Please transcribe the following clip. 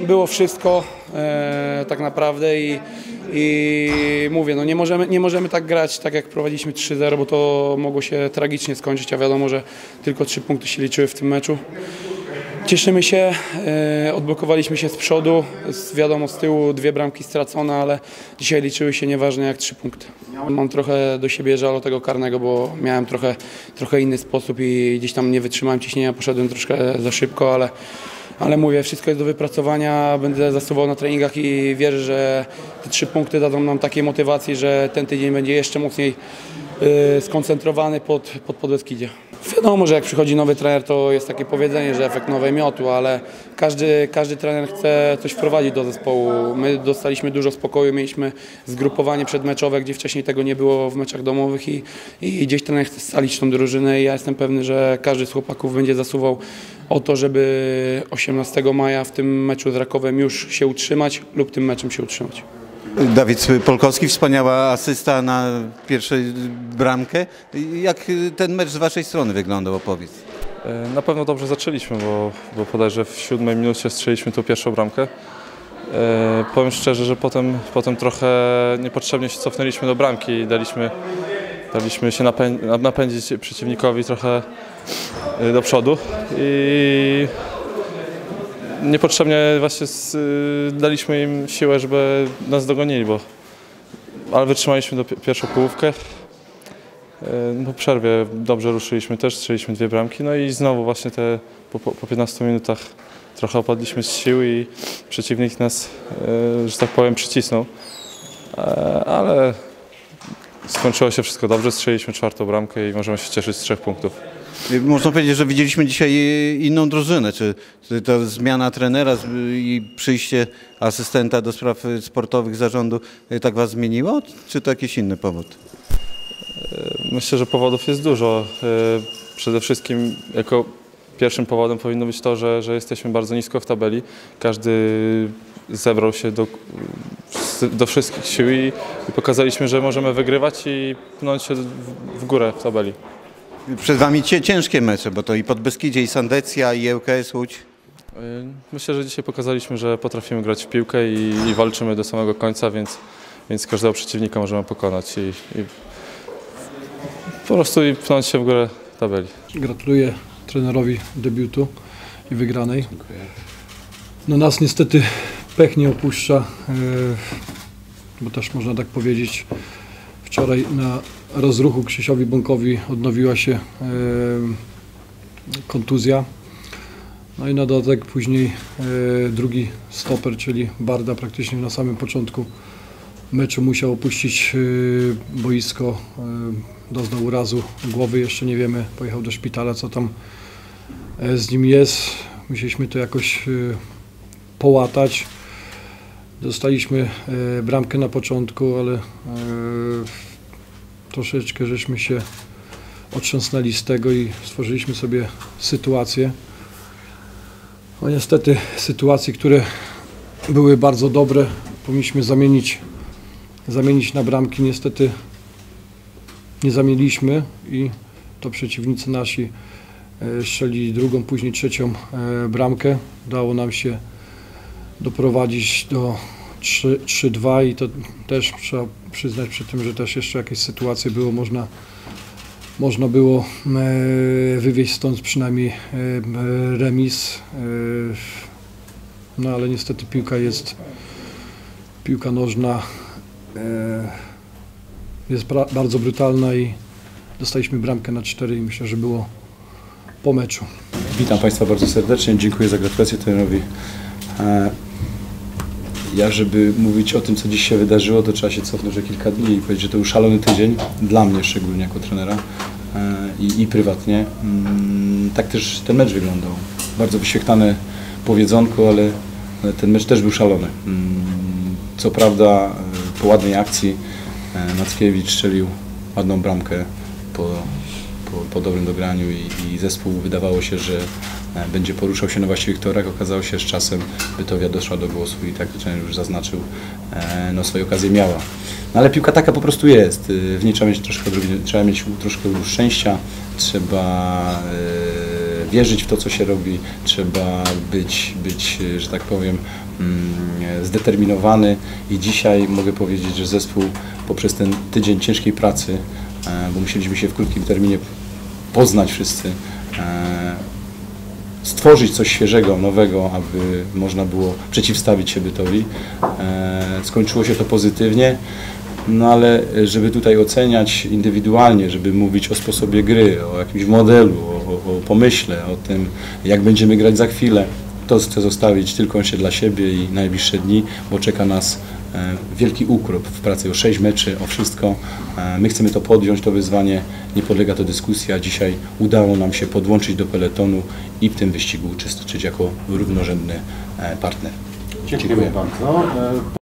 było wszystko e, tak naprawdę i, i mówię, no nie możemy, nie możemy tak grać tak jak prowadziliśmy 3-0, bo to mogło się tragicznie skończyć, a wiadomo, że tylko trzy punkty się liczyły w tym meczu. Cieszymy się, e, odblokowaliśmy się z przodu, z, wiadomo z tyłu dwie bramki stracone, ale dzisiaj liczyły się nieważne jak trzy punkty. Mam trochę do siebie żal tego karnego, bo miałem trochę, trochę inny sposób i gdzieś tam nie wytrzymałem ciśnienia, poszedłem troszkę za szybko, ale, ale mówię, wszystko jest do wypracowania, będę zasuwał na treningach i wierzę, że te trzy punkty dadzą nam takiej motywacji, że ten tydzień będzie jeszcze mocniej y, skoncentrowany pod, pod Podbeskidzie. Wiadomo, że jak przychodzi nowy trener, to jest takie powiedzenie, że efekt nowej miotu, ale każdy, każdy trener chce coś wprowadzić do zespołu. My dostaliśmy dużo spokoju, mieliśmy zgrupowanie przedmeczowe, gdzie wcześniej tego nie było w meczach domowych i, i gdzieś trener chce scalić tą drużynę i ja jestem pewny, że każdy z chłopaków będzie zasuwał o to, żeby 18 maja w tym meczu z Rakowem już się utrzymać lub tym meczem się utrzymać. Dawid Polkowski, wspaniała asysta na pierwszej bramkę. Jak ten mecz z waszej strony wyglądał, opowiedz. E, Na pewno dobrze zaczęliśmy, bo, bo bodajże w siódmej minucie strzeliśmy tą pierwszą bramkę. E, powiem szczerze, że potem, potem trochę niepotrzebnie się cofnęliśmy do bramki i daliśmy, daliśmy się napę- napędzić przeciwnikowi trochę e, do przodu i niepotrzebnie właśnie z, y, daliśmy im siłę, żeby nas dogonili, bo ale wytrzymaliśmy do pi- pierwszą połówkę. E, Po przerwie dobrze ruszyliśmy też, strzeliśmy dwie bramki, no i znowu właśnie te po, po po 15 minutach trochę opadliśmy z sił i przeciwnik nas, e, że tak powiem, przycisnął. E, Ale skończyło się wszystko dobrze, strzeliliśmy czwartą bramkę i możemy się cieszyć z trzech punktów. Można powiedzieć, że widzieliśmy dzisiaj inną drużynę. Czy, ta zmiana trenera i przyjście asystenta do spraw sportowych zarządu tak was zmieniło? Czy to jakiś inny powód? Myślę, że powodów jest dużo. E, Przede wszystkim jako pierwszym powodem powinno być to, że, że jesteśmy bardzo nisko w tabeli. Każdy zebrał się do, do wszystkich sił i, pokazaliśmy, że możemy wygrywać i pnąć się w górę w tabeli. Przed wami ciężkie mecze, bo to i Podbeskidzie, i Sandecja, i ŁKS Łódź. E, Myślę, że dzisiaj pokazaliśmy, że potrafimy grać w piłkę i, i walczymy do samego końca, więc, więc każdego przeciwnika możemy pokonać i, i po prostu i pnąć się w górę tabeli. Gratuluję trenerowi debiutu i wygranej. No nas niestety pech nie opuszcza, e, bo też można tak powiedzieć. Wczoraj na rozruchu Krzysiowi Bąkowi odnowiła się kontuzja. No i na dodatek później e, drugi stoper, czyli Barda praktycznie na samym początku meczu musiał opuścić e, boisko. e, Doznał urazu głowy, jeszcze nie wiemy. Pojechał do szpitala, co tam z nim jest. Musieliśmy to jakoś połatać. Dostaliśmy e, bramkę na początku, ale e, troszeczkę żeśmy się otrząsnęli z tego i stworzyliśmy sobie sytuację. No niestety sytuacje, które były bardzo dobre, powinniśmy zamienić, zamienić na bramki. Niestety nie zamieniliśmy i to przeciwnicy nasi e, strzelili drugą, później trzecią bramkę. Udało nam się doprowadzić do 3 3-2 i to też trzeba przyznać przy tym, że też jeszcze jakieś sytuacje było, można, można było e, wywieźć stąd przynajmniej e, remis. E, no ale niestety piłka jest, piłka nożna jest bardzo brutalna i dostaliśmy bramkę na 4 i myślę, że było po meczu. Witam Państwa bardzo serdecznie, dziękuję za gratulacje trenerowi. Ja, żeby mówić o tym, co dziś się wydarzyło, to trzeba się cofnąć o kilka dni i powiedzieć, że to był szalony tydzień, dla mnie szczególnie jako trenera e, i, i prywatnie. Mm, Tak też ten mecz wyglądał. Bardzo wyświetlane powiedzonko, ale, ale ten mecz też był szalony. Mm, Co prawda e, po ładnej akcji e, Mackiewicz strzelił ładną bramkę po, po, po dobrym dograniu i, i zespół wydawało się, że e, będzie poruszał się na właściwych torach. Okazało się, że z czasem Bytowia doszła do głosu i tak trener już zaznaczył, e, no swoje okazje miała. No ale piłka taka po prostu jest. Y, W niej trzeba mieć troszkę, trzeba mieć troszkę szczęścia, trzeba e, wierzyć w to, co się robi, trzeba być, być że tak powiem, mm, zdeterminowany i dzisiaj mogę powiedzieć, że zespół poprzez ten tydzień ciężkiej pracy, bo musieliśmy się w krótkim terminie poznać wszyscy, e, stworzyć coś świeżego, nowego, aby można było przeciwstawić się bytowi. E, skończyło się to pozytywnie, no ale żeby tutaj oceniać indywidualnie, żeby mówić o sposobie gry, o jakimś modelu, o, o, pomyśle, o tym, jak będziemy grać za chwilę, to chcę zostawić tylko się dla siebie i najbliższe dni, bo czeka nas wielki ukrop w pracy o 6 meczy, o wszystko. E, My chcemy to podjąć, to wyzwanie, nie podlega to dyskusji, a dzisiaj udało nam się podłączyć do peletonu i w tym wyścigu uczestniczyć jako równorzędny e, partner. Dziękujemy bardzo. E,